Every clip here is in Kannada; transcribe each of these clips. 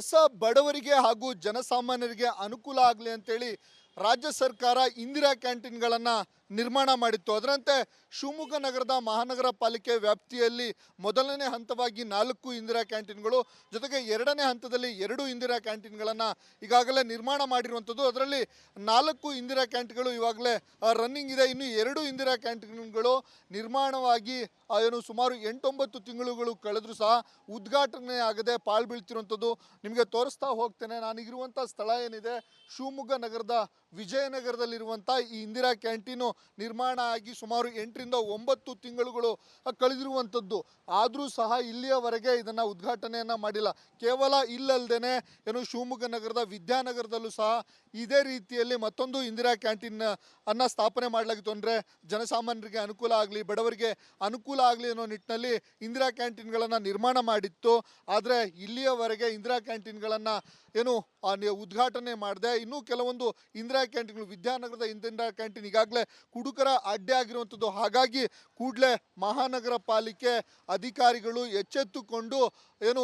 ಹೊಸ ಬಡವರಿಗೆ ಹಾಗೂ ಜನಸಾಮಾನ್ಯರಿಗೆ ಅನುಕೂಲ ಆಗಲಿ ಅಂತೇಳಿ ರಾಜ್ಯ ಸರ್ಕಾರ ಇಂದಿರಾ ಕ್ಯಾಂಟೀನ್ಗಳನ್ನು ನಿರ್ಮಾಣ ಮಾಡಿತ್ತು. ಅದರಂತೆ ಶಿವಮೊಗ್ಗ ನಗರದ ಮಹಾನಗರ ಪಾಲಿಕೆ ವ್ಯಾಪ್ತಿಯಲ್ಲಿ ಮೊದಲನೇ ಹಂತವಾಗಿ ನಾಲ್ಕು ಇಂದಿರಾ ಕ್ಯಾಂಟೀನ್ಗಳು, ಜೊತೆಗೆ ಎರಡನೇ ಹಂತದಲ್ಲಿ ಎರಡು ಇಂದಿರಾ ಕ್ಯಾಂಟೀನ್ಗಳನ್ನು ಈಗಾಗಲೇ ನಿರ್ಮಾಣ ಮಾಡಿರುವಂಥದ್ದು. ಅದರಲ್ಲಿ ನಾಲ್ಕು ಇಂದಿರಾ ಕ್ಯಾಂಟೀನ್ಗಳು ಇವಾಗಲೇ ರನ್ನಿಂಗ್ ಇದೆ. ಇನ್ನು ಎರಡು ಇಂದಿರಾ ಕ್ಯಾಂಟೀನ್ಗಳು ನಿರ್ಮಾಣವಾಗಿ ಏನು ಸುಮಾರು ಎಂಟೊಂಬತ್ತು ತಿಂಗಳುಗಳು ಕಳೆದರೂ ಸಹ ಉದ್ಘಾಟನೆ ಆಗದೆ ಪಾಳು ಬೀಳ್ತಿರುವಂಥದ್ದು ನಿಮಗೆ ತೋರಿಸ್ತಾ ಹೋಗ್ತೇನೆ. ನಾನೀಗಿರುವಂಥ ಸ್ಥಳ ಏನಿದೆ, ಶಿವಮೊಗ್ಗ ನಗರದ ವಿಜಯನಗರದಲ್ಲಿರುವಂಥ ಈ ಇಂದಿರಾ ಕ್ಯಾಂಟೀನು ನಿರ್ಮಾಣ ಆಗಿ ಸುಮಾರು ಎಂಟರಿಂದ ಒಂಬತ್ತು ತಿಂಗಳುಗಳು ಕಳೆದಿರುವಂಥದ್ದು. ಆದರೂ ಸಹ ಇಲ್ಲಿಯವರೆಗೆ ಇದನ್ನು ಉದ್ಘಾಟನೆಯನ್ನು ಮಾಡಿಲ್ಲ. ಕೇವಲ ಇಲ್ಲಲ್ದೇನೆ ಏನು ಶಿವಮೊಗ್ಗ ನಗರದ ವಿದ್ಯಾನಗರದಲ್ಲೂ ಸಹ ಇದೇ ರೀತಿಯಲ್ಲಿ ಮತ್ತೊಂದು ಇಂದಿರಾ ಕ್ಯಾಂಟೀನ್ ಅನ್ನು ಸ್ಥಾಪನೆ ಮಾಡಲಾಗಿತ್ತು. ಅಂದರೆ ಜನಸಾಮಾನ್ಯರಿಗೆ ಅನುಕೂಲ ಆಗಲಿ, ಬಡವರಿಗೆ ಅನುಕೂಲ ಆಗಲಿ ಅನ್ನೋ ನಿಟ್ಟಿನಲ್ಲಿ ಇಂದಿರಾ ಕ್ಯಾಂಟೀನ್ಗಳನ್ನು ನಿರ್ಮಾಣ ಮಾಡಿತ್ತು. ಆದರೆ ಇಲ್ಲಿಯವರೆಗೆ ಇಂದಿರಾ ಕ್ಯಾಂಟೀನ್ಗಳನ್ನು ಏನು ಉದ್ಘಾಟನೆ ಮಾಡಿದೆ. ಇನ್ನೂ ಕೆಲವೊಂದು ಇಂದಿರಾ ಕ್ಯಾಂಟೀನ್ಗಳು, ವಿದ್ಯಾನಗರದ ಇಂದಿರಾ ಕ್ಯಾಂಟೀನ್ ಈಗಾಗಲೇ ಕುಡುಕರ ಅಡ್ಡೆ ಆಗಿರುವಂಥದ್ದು. ಹಾಗಾಗಿ ಕೂಡಲೇ ಮಹಾನಗರ ಪಾಲಿಕೆ ಅಧಿಕಾರಿಗಳು ಎಚ್ಚೆತ್ತುಕೊಂಡು ಏನು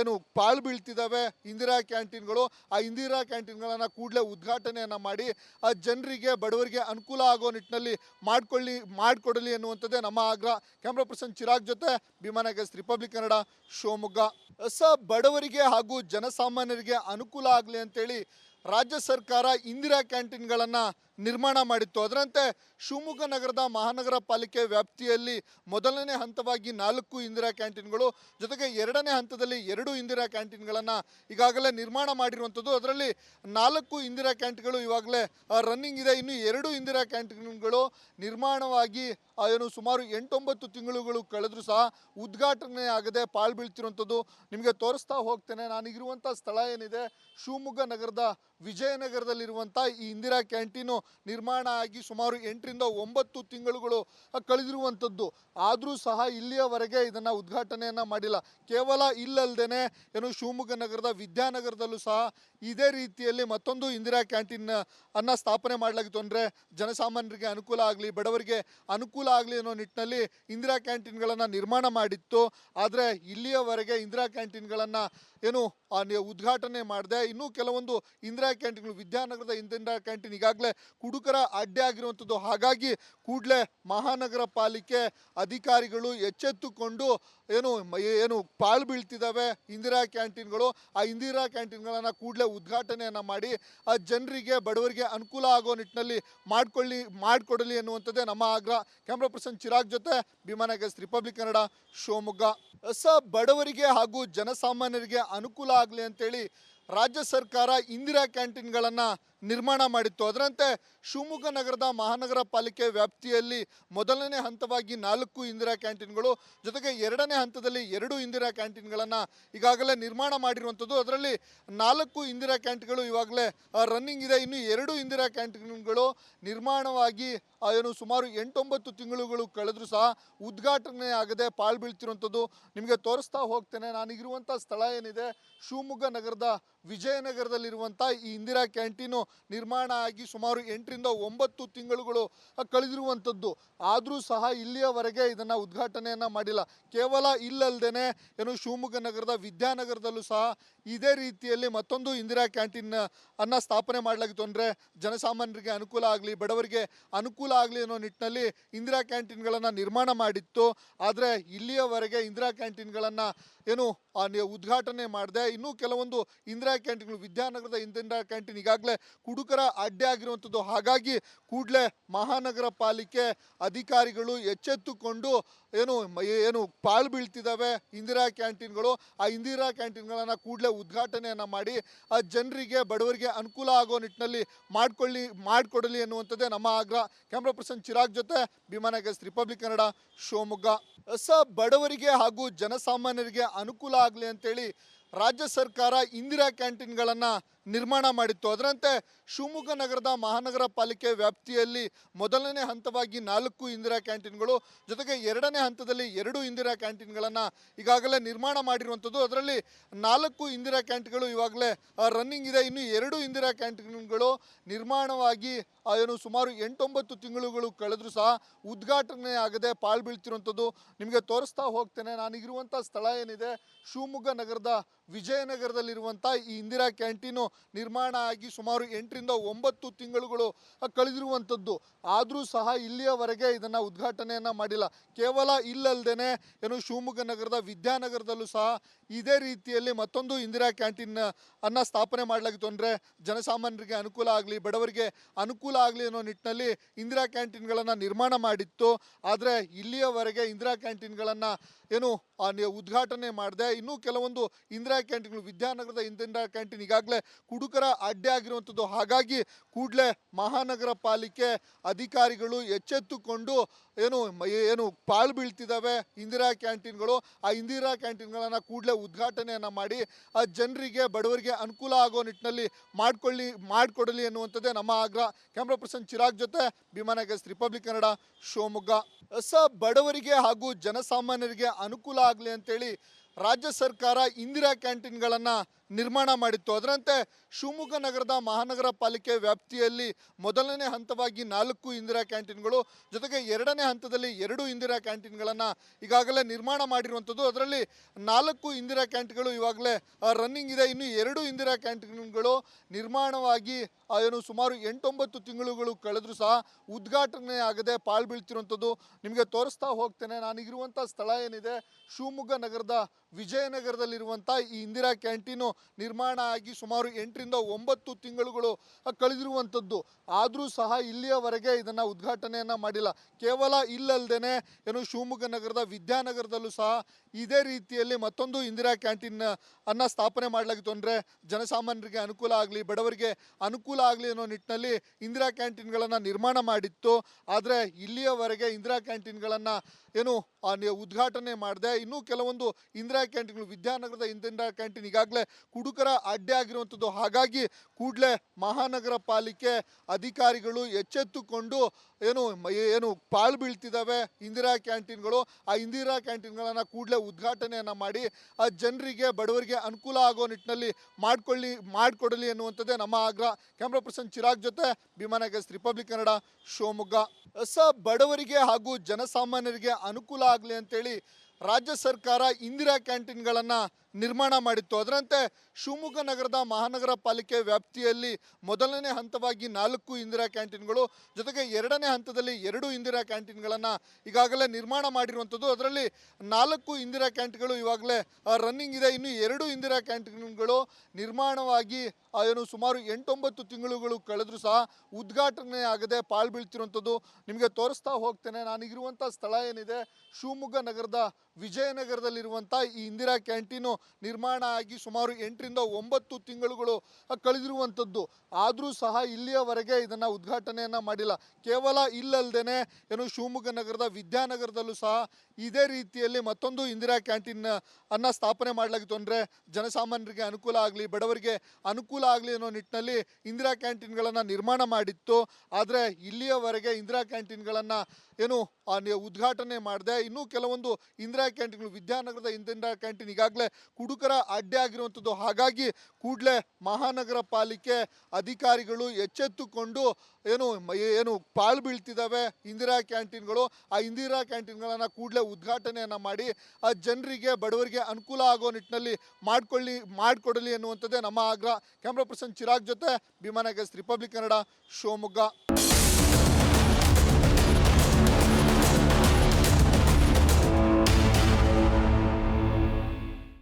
ಏನು ಪಾಳು ಬೀಳ್ತಿದ್ದಾವೆ ಇಂದಿರಾ ಕ್ಯಾಂಟೀನ್ಗಳು, ಆ ಇಂದಿರಾ ಕ್ಯಾಂಟೀನ್ಗಳನ್ನು ಕೂಡಲೇ ಉದ್ಘಾಟನೆಯನ್ನು ಮಾಡಿ, ಆ ಜನರಿಗೆ, ಬಡವರಿಗೆ ಅನುಕೂಲ ಆಗೋ ನಿಟ್ಟಿನಲ್ಲಿ ಮಾಡ್ಕೊಳ್ಳಿ, ಮಾಡಿಕೊಡಲಿ ಎನ್ನುವಂಥದ್ದೇ ನಮ್ಮ ಆಗ್ರಹ ಕ್ಯಾಮ್ರಾ ಪರ್ಸನ್ ಚಿರಾಗ್ ಜೊತೆ ವಿಮಾನ ಗೆಸ್ಟ್ ರಿಪಬ್ಲಿಕ್ ಕನ್ನಡ, ಶಿವಮೊಗ್ಗ. ಹೊಸ ಬಡವರಿಗೆ ಹಾಗೂ ಜನಸಾಮಾನ್ಯರಿಗೆ ಅನುಕೂಲ ಆಗಲಿ ಅಂತೇಳಿ ರಾಜ್ಯ ಸರ್ಕಾರ ಇಂದಿರಾ ಕ್ಯಾಂಟೀನ್ಗಳನ್ನು ನಿರ್ಮಾಣ ಮಾಡಿತ್ತು. ಅದರಂತೆ ಶಿವಮೊಗ್ಗ ನಗರದ ಮಹಾನಗರ ಪಾಲಿಕೆ ವ್ಯಾಪ್ತಿಯಲ್ಲಿ ಮೊದಲನೇ ಹಂತವಾಗಿ ನಾಲ್ಕು ಇಂದಿರಾ ಕ್ಯಾಂಟೀನ್ಗಳು, ಜೊತೆಗೆ ಎರಡನೇ ಹಂತದಲ್ಲಿ ಎರಡು ಇಂದಿರಾ ಕ್ಯಾಂಟೀನ್ಗಳನ್ನು ಈಗಾಗಲೇ ನಿರ್ಮಾಣ ಮಾಡಿರುವಂಥದ್ದು. ಅದರಲ್ಲಿ ನಾಲ್ಕು ಇಂದಿರಾ ಕ್ಯಾಂಟೀನ್ಗಳು ಇವಾಗಲೇ ರನ್ನಿಂಗ್ ಇದೆ. ಇನ್ನು ಎರಡು ಇಂದಿರಾ ಕ್ಯಾಂಟೀನ್ಗಳು ನಿರ್ಮಾಣವಾಗಿ ಏನು ಸುಮಾರು ಎಂಟೊಂಬತ್ತು ತಿಂಗಳುಗಳು ಕಳೆದರೂ ಸಹ ಉದ್ಘಾಟನೆ ಆಗದೆ ಪಾಳು ಬೀಳ್ತಿರುವಂಥದ್ದು ನಿಮಗೆ ತೋರಿಸ್ತಾ ಹೋಗ್ತೇನೆ. ನಾನೀಗಿರುವಂಥ ಸ್ಥಳ ಏನಿದೆ, ಶಿವಮೊಗ್ಗ ನಗರದ ವಿಜಯನಗರದಲ್ಲಿರುವಂಥ ಈ ಇಂದಿರಾ ಕ್ಯಾಂಟೀನು ನಿರ್ಮಾಣ ಆಗಿ ಸುಮಾರು ಎಂಟರಿಂದ ಒಂಬತ್ತು ತಿಂಗಳುಗಳು ಕಳೆದಿರುವಂಥದ್ದು. ಆದರೂ ಸಹ ಇಲ್ಲಿಯವರೆಗೆ ಇದನ್ನು ಉದ್ಘಾಟನೆಯನ್ನು ಮಾಡಿಲ್ಲ. ಕೇವಲ ಇಲ್ಲಲ್ದೇ ಏನು ಶಿವಮೊಗ್ಗ ನಗರದ ವಿದ್ಯಾನಗರದಲ್ಲೂ ಸಹ ಇದೇ ರೀತಿಯಲ್ಲಿ ಮತ್ತೊಂದು ಇಂದಿರಾ ಕ್ಯಾಂಟೀನ್ ಅನ್ನ ಸ್ಥಾಪನೆ ಮಾಡಲಾಗಿತ್ತು. ಅಂದರೆ ಜನಸಾಮಾನ್ಯರಿಗೆ ಅನುಕೂಲ ಆಗಲಿ, ಬಡವರಿಗೆ ಅನುಕೂಲ ಆಗಲಿ ಅನ್ನೋ ನಿಟ್ಟಿನಲ್ಲಿ ಇಂದಿರಾ ಕ್ಯಾಂಟೀನ್ಗಳನ್ನು ನಿರ್ಮಾಣ ಮಾಡಿತ್ತು. ಆದರೆ ಇಲ್ಲಿಯವರೆಗೆ ಇಂದಿರಾ ಕ್ಯಾಂಟೀನ್ಗಳನ್ನು ಏನು ಉದ್ಘಾಟನೆ ಮಾಡಿದೆ. ಇನ್ನೂ ಕೆಲವೊಂದು ಇಂದಿರಾ ಕ್ಯಾಂಟೀನ್ಗಳು, ವಿದ್ಯಾನಗರದ ಇಂದಿರಾ ಕ್ಯಾಂಟೀನ್ ಈಗಾಗಲೇ ಕುಡುಕರ ಅಡ್ಡೆ ಆಗಿರುವಂಥದ್ದು. ಹಾಗಾಗಿ ಕೂಡಲೇ ಮಹಾನಗರ ಪಾಲಿಕೆ ಅಧಿಕಾರಿಗಳು ಎಚ್ಚೆತ್ತುಕೊಂಡು ಏನು ಏನು ಪಾಳು ಬೀಳ್ತಿದ್ದಾವೆ ಇಂದಿರಾ ಕ್ಯಾಂಟೀನ್ಗಳು. ಆ ಇಂದಿರಾ ಕ್ಯಾಂಟೀನ್ಗಳನ್ನು ಕೂಡಲೇ ಉದ್ಘಾಟನೆಯನ್ನು ಮಾಡಿ, ಆ ಜನರಿಗೆ, ಬಡವರಿಗೆ ಅನುಕೂಲ ಆಗೋ ನಿಟ್ಟಿನಲ್ಲಿ ಮಾಡಿಕೊಳ್ಳಿ, ಮಾಡಿಕೊಡಲಿ ಎನ್ನುವಂಥದ್ದೇ ನಮ್ಮ ಆಗ್ರಹ. ಕ್ಯಾಮ್ರಾ ಪರ್ಸನ್ ಚಿರಾಗ್ ಜೊತೆ ವಿಮಾನ ಗೆಸ್ಟ್ ರಿಪಬ್ಲಿಕ್ ಕನ್ನಡ, ಶಿವಮೊಗ್ಗ. ಹೊಸ ಬಡವರಿಗೆ ಹಾಗೂ ಜನಸಾಮಾನ್ಯರಿಗೆ ಅನುಕೂಲ ಆಗಲಿ ಅಂತೇಳಿ ರಾಜ್ಯ ಸರ್ಕಾರ ಇಂದಿರಾ ಕ್ಯಾಂಟೀನ್ಗಳನ್ನು ನಿರ್ಮಾಣ ಮಾಡಿತ್ತು. ಅದರಂತೆ ಶಿವಮೊಗ್ಗ ನಗರದ ಮಹಾನಗರ ಪಾಲಿಕೆ ವ್ಯಾಪ್ತಿಯಲ್ಲಿ ಮೊದಲನೇ ಹಂತವಾಗಿ ನಾಲ್ಕು ಇಂದಿರಾ ಕ್ಯಾಂಟೀನ್ಗಳು, ಜೊತೆಗೆ ಎರಡನೇ ಹಂತದಲ್ಲಿ ಎರಡು ಇಂದಿರಾ ಕ್ಯಾಂಟೀನ್ಗಳನ್ನು ಈಗಾಗಲೇ ನಿರ್ಮಾಣ ಮಾಡಿರುವಂಥದ್ದು. ಅದರಲ್ಲಿ ನಾಲ್ಕು ಇಂದಿರಾ ಕ್ಯಾಂಟೀನ್ಗಳು ಇವಾಗಲೇ ರನ್ನಿಂಗ್ ಇದೆ. ಇನ್ನು ಎರಡು ಇಂದಿರಾ ಕ್ಯಾಂಟೀನ್ಗಳು ನಿರ್ಮಾಣವಾಗಿ ಏನು ಸುಮಾರು ಎಂಟೊಂಬತ್ತು ತಿಂಗಳುಗಳು ಕಳೆದರೂ ಸಹ ಉದ್ಘಾಟನೆ ಆಗದೆ ಪಾಳು ಬೀಳ್ತಿರುವಂಥದ್ದು ನಿಮಗೆ ತೋರಿಸ್ತಾ ಹೋಗ್ತೇನೆ. ನಾನೀಗಿರುವಂಥ ಸ್ಥಳ ಏನಿದೆ, ಶಿವಮೊಗ್ಗ ನಗರದ ವಿಜಯನಗರದಲ್ಲಿರುವಂಥ ಈ ಇಂದಿರಾ ಕ್ಯಾಂಟೀನು ನಿರ್ಮಾಣ ಆಗಿ ಸುಮಾರು ಎಂಟರಿಂದ ಒಂಬತ್ತು ತಿಂಗಳುಗಳು ಕಳೆದಿರುವಂಥದ್ದು. ಆದರೂ ಸಹ ಇಲ್ಲಿಯವರೆಗೆ ಇದನ್ನು ಉದ್ಘಾಟನೆಯನ್ನು ಮಾಡಿಲ್ಲ. ಕೇವಲ ಇಲ್ಲಲ್ದೇನೆ ಏನು ಶಿವಮೊಗ್ಗ ನಗರದ ವಿದ್ಯಾನಗರದಲ್ಲೂ ಸಹ ಇದೇ ರೀತಿಯಲ್ಲಿ ಮತ್ತೊಂದು ಇಂದಿರಾ ಕ್ಯಾಂಟೀನ್ ಅನ್ನ ಸ್ಥಾಪನೆ ಮಾಡಲಾಗಿತ್ತು. ಅಂದರೆ ಜನಸಾಮಾನ್ಯರಿಗೆ ಅನುಕೂಲ ಆಗಲಿ, ಬಡವರಿಗೆ ಅನುಕೂಲ ಆಗಲಿ ಅನ್ನೋ ನಿಟ್ಟಿನಲ್ಲಿ ಇಂದಿರಾ ಕ್ಯಾಂಟೀನ್ಗಳನ್ನು ನಿರ್ಮಾಣ ಮಾಡಿತ್ತು. ಆದರೆ ಇಲ್ಲಿಯವರೆಗೆ ಇಂದಿರಾ ಕ್ಯಾಂಟೀನ್ಗಳನ್ನು ಏನು ಉದ್ಘಾಟನೆ ಮಾಡಿದೆ. ಇನ್ನೂ ಕೆಲವೊಂದು ಇಂದಿರಾ ಕ್ಯಾಂಟೀನ್ಗಳು ವಿದ್ಯಾನಗರದ ಇಂದಿರಾ ಕ್ಯಾಂಟೀನ್ ಈಗಾಗಲೇ ಕುಡುಕರ ಅಡ್ಡೆ ಆಗಿರುವಂಥದ್ದು. ಹಾಗಾಗಿ ಕೂಡಲೇ ಮಹಾನಗರ ಪಾಲಿಕೆ ಅಧಿಕಾರಿಗಳು ಎಚ್ಚೆತ್ತುಕೊಂಡು ಏನು ಏನು ಪಾಳು ಬೀಳ್ತಿದ್ದಾವೆ ಇಂದಿರಾ ಕ್ಯಾಂಟೀನ್ಗಳು. ಆ ಇಂದಿರಾ ಕ್ಯಾಂಟೀನ್ಗಳನ್ನು ಕೂಡಲೇ ಉದ್ಘಾಟನೆಯನ್ನು ಮಾಡಿ, ಆ ಜನರಿಗೆ, ಬಡವರಿಗೆ ಅನುಕೂಲ ಆಗೋ ನಿಟ್ಟಿನಲ್ಲಿ ಮಾಡ್ಕೊಳ್ಳಿ, ಮಾಡಿಕೊಡಲಿ ಎನ್ನುವಂಥದ್ದೇ ನಮ್ಮ ಆಗ್ರಹ. ಕ್ಯಾಮ್ರಾ ಪರ್ಸನ್ ಚಿರಾಗ್ ಜೊತೆ ವಿಮಾನ ಗೆಸ್ಟ್ ರಿಪಬ್ಲಿಕ್ ಕನ್ನಡ, ಶಿವಮೊಗ್ಗ. ಹೊಸ ಬಡವರಿಗೆ ಹಾಗೂ ಜನಸಾಮಾನ್ಯರಿಗೆ ಅನುಕೂಲ ಆಗಲಿ ಅಂತೇಳಿ ರಾಜ್ಯ ಸರ್ಕಾರ ಇಂದಿರಾ ಕ್ಯಾಂಟೀನ್ಗಳನ್ನು ನಿರ್ಮಾಣ ಮಾಡಿತ್ತು. ಅದರಂತೆ ಶಿವಮೊಗ್ಗ ನಗರದ ಮಹಾನಗರ ಪಾಲಿಕೆ ವ್ಯಾಪ್ತಿಯಲ್ಲಿ ಮೊದಲನೇ ಹಂತವಾಗಿ ನಾಲ್ಕು ಇಂದಿರಾ ಕ್ಯಾಂಟೀನ್ಗಳು, ಜೊತೆಗೆ ಎರಡನೇ ಹಂತದಲ್ಲಿ ಎರಡು ಇಂದಿರಾ ಕ್ಯಾಂಟೀನ್ಗಳನ್ನು ಈಗಾಗಲೇ ನಿರ್ಮಾಣ ಮಾಡಿರುವಂಥದ್ದು. ಅದರಲ್ಲಿ ನಾಲ್ಕು ಇಂದಿರಾ ಕ್ಯಾಂಟೀನ್ಗಳು ಇವಾಗಲೇ ರನ್ನಿಂಗ್ ಇದೆ. ಇನ್ನು ಎರಡು ಇಂದಿರಾ ಕ್ಯಾಂಟೀನ್ಗಳು ನಿರ್ಮಾಣವಾಗಿ ಏನು ಸುಮಾರು ಎಂಟೊಂಬತ್ತು ತಿಂಗಳುಗಳು ಕಳೆದರೂ ಸಹ ಉದ್ಘಾಟನೆ ಆಗದೆ ಪಾಳು ಬೀಳ್ತಿರುವಂಥದ್ದು ನಿಮಗೆ ತೋರಿಸ್ತಾ ಹೋಗ್ತೇನೆ. ನಾನೀಗಿರುವಂಥ ಸ್ಥಳ ಏನಿದೆ, ಶಿವಮೊಗ್ಗ ನಗರದ ವಿಜಯನಗರದಲ್ಲಿರುವಂಥ ಈ ಇಂದಿರಾ ಕ್ಯಾಂಟೀನು ನಿರ್ಮಾಣ ಆಗಿ ಸುಮಾರು ಎಂಟರಿಂದ ಒಂಬತ್ತು ತಿಂಗಳುಗಳು ಕಳೆದಿರುವಂಥದ್ದು. ಆದರೂ ಸಹ ಇಲ್ಲಿಯವರೆಗೆ ಇದನ್ನು ಉದ್ಘಾಟನೆಯನ್ನು ಮಾಡಿಲ್ಲ. ಕೇವಲ ಇಲ್ಲಲ್ದೇನೆ ಏನು ಶಿವಮೊಗ್ಗ ನಗರದ ವಿದ್ಯಾನಗರದಲ್ಲೂ ಸಹ ಇದೇ ರೀತಿಯಲ್ಲಿ ಮತ್ತೊಂದು ಇಂದಿರಾ ಕ್ಯಾಂಟೀನ್ ಅನ್ನ ಸ್ಥಾಪನೆ ಮಾಡಲಾಗಿತ್ತು. ಅಂದರೆ ಜನಸಾಮಾನ್ಯರಿಗೆ ಅನುಕೂಲ ಆಗಲಿ, ಬಡವರಿಗೆ ಅನುಕೂಲ ಆಗಲಿ ಅನ್ನೋ ನಿಟ್ಟಿನಲ್ಲಿ ಇಂದಿರಾ ಕ್ಯಾಂಟೀನ್ಗಳನ್ನು ನಿರ್ಮಾಣ ಮಾಡಿತ್ತು. ಆದರೆ ಇಲ್ಲಿಯವರೆಗೆ ಇಂದಿರಾ ಕ್ಯಾಂಟೀನ್ಗಳನ್ನು ಏನು ಉದ್ಘಾಟನೆ ಮಾಡಿದೆ. ಇನ್ನೂ ಕೆಲವೊಂದು ಇಂದಿರಾ ಕ್ಯಾಂಟೀನ್ಗಳು, ವಿದ್ಯಾನಗರದ ಇಂದಿರಾ ಕ್ಯಾಂಟೀನ್ ಈಗಾಗಲೇ ಕುಡುಕರ ಅಡ್ಡೆ ಆಗಿರುವಂಥದ್ದು. ಹಾಗಾಗಿ ಕೂಡಲೇ ಮಹಾನಗರ ಪಾಲಿಕೆ ಅಧಿಕಾರಿಗಳು ಎಚ್ಚೆತ್ತುಕೊಂಡು ಏನು ಏನು ಪಾಳು ಬೀಳ್ತಿದ್ದಾವೆ ಇಂದಿರಾ ಕ್ಯಾಂಟೀನ್ಗಳು. ಆ ಇಂದಿರಾ ಕ್ಯಾಂಟೀನ್ಗಳನ್ನು ಕೂಡಲೇ ಉದ್ಘಾಟನೆಯನ್ನು ಮಾಡಿ, ಆ ಜನರಿಗೆ, ಬಡವರಿಗೆ ಅನುಕೂಲ ಆಗೋ ನಿಟ್ಟಿನಲ್ಲಿ ಮಾಡ್ಕೊಳ್ಳಿ, ಮಾಡಿಕೊಡಲಿ ಅನ್ನುವಂಥದ್ದೇ ನಮ್ಮ ಆಗ್ರಹ. ಕ್ಯಾಮ್ರಾ ಪರ್ಸನ್ ಚಿರಾಗ್ ಜೊತೆ ಭೀಮಾನಗರ್ ರಿಪಬ್ಲಿಕ್ ಕನ್ನಡ, ಶಿವಮೊಗ್ಗ. ಸ ಬಡವರಿಗೆ ಹಾಗೂ ಜನಸಾಮಾನ್ಯರಿಗೆ ಅನುಕೂಲ ಆಗಲಿ ಅಂತೇಳಿ ರಾಜ್ಯ ಸರ್ಕಾರ ಇಂದಿರಾ ಕ್ಯಾಂಟೀನ್ಗಳನ್ನು ನಿರ್ಮಾಣ ಮಾಡಿತ್ತು. ಅದರಂತೆ ಶಿವಮೊಗ್ಗ ನಗರದ ಮಹಾನಗರ ಪಾಲಿಕೆ ವ್ಯಾಪ್ತಿಯಲ್ಲಿ ಮೊದಲನೇ ಹಂತವಾಗಿ ನಾಲ್ಕು ಇಂದಿರಾ ಕ್ಯಾಂಟೀನ್ಗಳು, ಜೊತೆಗೆ ಎರಡನೇ ಹಂತದಲ್ಲಿ ಎರಡು ಇಂದಿರಾ ಕ್ಯಾಂಟೀನ್ಗಳನ್ನು ಈಗಾಗಲೇ ನಿರ್ಮಾಣ ಮಾಡಿರುವಂಥದ್ದು. ಅದರಲ್ಲಿ ನಾಲ್ಕು ಇಂದಿರಾ ಕ್ಯಾಂಟೀನ್ಗಳು ಇವಾಗಲೇ ರನ್ನಿಂಗ್ ಇದೆ. ಇನ್ನು ಎರಡು ಇಂದಿರಾ ಕ್ಯಾಂಟೀನ್ಗಳು ನಿರ್ಮಾಣವಾಗಿ ಏನು ಸುಮಾರು ಎಂಟೊಂಬತ್ತು ತಿಂಗಳುಗಳು ಕಳೆದರೂ ಸಹ ಉದ್ಘಾಟನೆ ಆಗದೆ ಪಾಳು ಬೀಳ್ತಿರುವಂಥದ್ದು. ನಿಮಗೆ ತೋರಿಸ್ತಾ ಹೋಗ್ತೇನೆ. ನಾನೀಗಿರುವಂಥ ಸ್ಥಳ ಏನಿದೆ? ಶಿವಮೊಗ್ಗ ನಗರದ ವಿಜಯನಗರದಲ್ಲಿರುವಂಥ ಈ ಇಂದಿರಾ ಕ್ಯಾಂಟೀನು ನಿರ್ಮಾಣ ಆಗಿ ಸುಮಾರು ಎಂಟರಿಂದ ಒಂಬತ್ತು ತಿಂಗಳುಗಳು ಕಳೆದಿರುವಂಥದ್ದು. ಆದರೂ ಸಹ ಇಲ್ಲಿಯವರೆಗೆ ಇದನ್ನು ಉದ್ಘಾಟನೆಯನ್ನು ಮಾಡಿಲ್ಲ. ಕೇವಲ ಇಲ್ಲಲ್ದೇನೆ ಏನು ಶಿವಮೊಗ್ಗ ನಗರದ ವಿದ್ಯಾನಗರದಲ್ಲೂ ಸಹ ಇದೇ ರೀತಿಯಲ್ಲಿ ಮತ್ತೊಂದು ಇಂದಿರಾ ಕ್ಯಾಂಟೀನ್ ಅನ್ನು ಸ್ಥಾಪನೆ ಮಾಡಲಾಗಿತ್ತು. ಅಂದರೆ ಜನಸಾಮಾನ್ಯರಿಗೆ ಅನುಕೂಲ ಆಗಲಿ, ಬಡವರಿಗೆ ಅನುಕೂಲ ಆಗಲಿ ಅನ್ನೋ ನಿಟ್ಟಿನಲ್ಲಿ ಇಂದಿರಾ ಕ್ಯಾಂಟೀನ್ಗಳನ್ನು ನಿರ್ಮಾಣ ಮಾಡಿತ್ತು. ಆದರೆ ಇಲ್ಲಿಯವರೆಗೆ ಇಂದಿರಾ ಕ್ಯಾಂಟೀನ್ಗಳನ್ನು ಏನು ಉದ್ಘಾಟನೆ ಮಾಡಿದೆ. ಇನ್ನೂ ಕೆಲವೊಂದು ಇಂದಿರಾ ಕ್ಯಾಂಟೀನ್ಗಳು, ವಿದ್ಯಾನಗರದ ಇಂದಿರಾ ಕ್ಯಾಂಟೀನ್ ಈಗಾಗಲೇ ಕುಡುಕರ ಅಡ್ಡೆ ಆಗಿರುವಂಥದ್ದು. ಹಾಗಾಗಿ ಕೂಡಲೇ ಮಹಾನಗರ ಪಾಲಿಕೆ ಅಧಿಕಾರಿಗಳು ಎಚ್ಚೆತ್ತುಕೊಂಡು ಏನು ಏನು ಪಾಳು ಬೀಳ್ತಿದ್ದಾವೆ ಇಂದಿರಾ ಕ್ಯಾಂಟೀನ್ಗಳು. ಆ ಇಂದಿರಾ ಕ್ಯಾಂಟೀನ್ಗಳನ್ನು ಕೂಡಲೇ ಉದ್ಘಾಟನೆಯನ್ನು ಮಾಡಿ, ಆ ಜನರಿಗೆ, ಬಡವರಿಗೆ ಅನುಕೂಲ ಆಗೋ ನಿಟ್ಟಿನಲ್ಲಿ ಮಾಡಿಕೊಳ್ಳಿ, ಮಾಡಿಕೊಡಲಿ ಎನ್ನುವಂಥದ್ದೇ ನಮ್ಮ ಆಗ್ರಹ. ಕ್ಯಾಮ್ರಾ ಪರ್ಸನ್ ಚಿರಾಗ್ ಜೊತೆ ಭೀಮಾ ಗೆಸ್ಟ್ ರಿಪಬ್ಲಿಕ್ ಕನ್ನಡ ಶಿವಮೊಗ್ಗ. ಸ ಬಡವರಿಗೆ ಹಾಗೂ ಜನಸಾಮಾನ್ಯರಿಗೆ ಅನುಕೂಲ ಆಗಲಿ ಅಂತೇಳಿ ರಾಜ್ಯ ಸರ್ಕಾರ ಇಂದಿರಾ ಕ್ಯಾಂಟೀನ್ಗಳನ್ನು ನಿರ್ಮಾಣ ಮಾಡಿತ್ತು. ಅದರಂತೆ ಶಿವಮೊಗ್ಗ ನಗರದ ಮಹಾನಗರ ಪಾಲಿಕೆ ವ್ಯಾಪ್ತಿಯಲ್ಲಿ ಮೊದಲನೇ ಹಂತವಾಗಿ ನಾಲ್ಕು ಇಂದಿರಾ ಕ್ಯಾಂಟೀನ್ಗಳು, ಜೊತೆಗೆ ಎರಡನೇ ಹಂತದಲ್ಲಿ ಎರಡು ಇಂದಿರಾ ಕ್ಯಾಂಟೀನ್ಗಳನ್ನು ಈಗಾಗಲೇ ನಿರ್ಮಾಣ ಮಾಡಿರುವಂಥದ್ದು. ಅದರಲ್ಲಿ ನಾಲ್ಕು ಇಂದಿರಾ ಕ್ಯಾಂಟೀನ್ಗಳು ಇವಾಗಲೇ ರನ್ನಿಂಗ್ ಇದೆ. ಇನ್ನು ಎರಡು ಇಂದಿರಾ ಕ್ಯಾಂಟೀನ್ಗಳು ನಿರ್ಮಾಣವಾಗಿ ಏನು ಸುಮಾರು ಎಂಟೊಂಬತ್ತು ತಿಂಗಳುಗಳು ಕಳೆದರೂ ಸಹ ಉದ್ಘಾಟನೆ ಆಗದೆ ಪಾಳು ಬೀಳ್ತಿರುವಂಥದ್ದು ನಿಮಗೆ ತೋರಿಸ್ತಾ ಹೋಗ್ತೇನೆ. ನಾನೀಗಿರುವಂಥ ಸ್ಥಳ ಏನಿದೆ, ಶಿವಮೊಗ್ಗ ನಗರದ ವಿಜಯನಗರದಲ್ಲಿರುವಂಥ ಈ ಇಂದಿರಾ ಕ್ಯಾಂಟೀನು ನಿರ್ಮಾಣ ಆಗಿ ಸುಮಾರು ಎಂಟರಿಂದ ಒಂಬತ್ತು ತಿಂಗಳುಗಳು ಕಳೆದಿರುವಂಥದ್ದು. ಆದರೂ ಸಹ ಇಲ್ಲಿಯವರೆಗೆ ಇದನ್ನು ಉದ್ಘಾಟನೆಯನ್ನು ಮಾಡಿಲ್ಲ. ಕೇವಲ ಇಲ್ಲಲ್ದೇನೆ ಏನು ಶಿವಮೊಗ್ಗ ನಗರದ ವಿದ್ಯಾನಗರದಲ್ಲೂ ಸಹ ಇದೇ ರೀತಿಯಲ್ಲಿ ಮತ್ತೊಂದು ಇಂದಿರಾ ಕ್ಯಾಂಟೀನ್ ಅನ್ನ ಸ್ಥಾಪನೆ ಮಾಡಲಾಗಿತ್ತು. ಅಂದರೆ ಜನಸಾಮಾನ್ಯರಿಗೆ ಅನುಕೂಲ ಆಗಲಿ, ಬಡವರಿಗೆ ಅನುಕೂಲ ಆಗಲಿ ಅನ್ನೋ ನಿಟ್ಟಿನಲ್ಲಿ ಇಂದಿರಾ ಕ್ಯಾಂಟೀನ್ಗಳನ್ನು ನಿರ್ಮಾಣ ಮಾಡಿತ್ತು. ಆದರೆ ಇಲ್ಲಿಯವರೆಗೆ ಇಂದಿರಾ ಕ್ಯಾಂಟೀನ್ಗಳನ್ನು ಏನು ಉದ್ಘಾಟನೆ ಮಾಡಿದೆ. ಇನ್ನೂ ಕೆಲವೊಂದು ಇಂದಿರಾ ಕ್ಯಾಂಟೀನ್ಗಳು, ವಿದ್ಯಾನಗರದ ಇಂದಿರಾ ಕ್ಯಾಂಟೀನ್ ಈಗಾಗಲೇ ಕುಡುಕರ ಅಡ್ಡೆ ಆಗಿರುವಂಥದ್ದು. ಹಾಗಾಗಿ ಕೂಡಲೇ ಮಹಾನಗರ ಪಾಲಿಕೆ ಅಧಿಕಾರಿಗಳು ಎಚ್ಚೆತ್ತುಕೊಂಡು ಏನು ಏನು ಪಾಳು ಬೀಳ್ತಿದ್ದಾವೆ ಇಂದಿರಾ ಕ್ಯಾಂಟೀನ್ಗಳು. ಆ ಇಂದಿರಾ ಕ್ಯಾಂಟೀನ್ಗಳನ್ನು ಕೂಡಲೇ ಉದ್ಘಾಟನೆಯನ್ನು ಮಾಡಿ, ಆ ಜನರಿಗೆ, ಬಡವರಿಗೆ ಅನುಕೂಲ ಆಗೋ ನಿಟ್ಟಿನಲ್ಲಿ ಮಾಡ್ಕೊಳ್ಳಿ, ಮಾಡಿಕೊಡಲಿ ಎನ್ನುವಂಥದ್ದೇ ನಮ್ಮ ಆಗ್ರಹ. ಕ್ಯಾಮ್ರಾ ಪರ್ಸನ್ ಚಿರಾಗ್ ಜೊತೆ ಭೀಮಾ ಗೆಸ್ಟ್ ರಿಪಬ್ಲಿಕ್ ಕನ್ನಡ, ಶಿವಮೊಗ್ಗ.